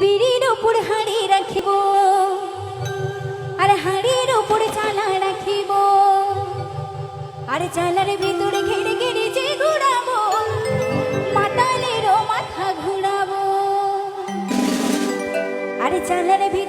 বিড়ির উপর হাড়ি রাখিব। আর হাড়ির উপর চালা রাখিব। আর চালার ভিতরে ঘেড়ে ঘেড়ে যে ঘুরাবো মাতালেরও মাথা ঘুরাবো। আর চালার ভিতরে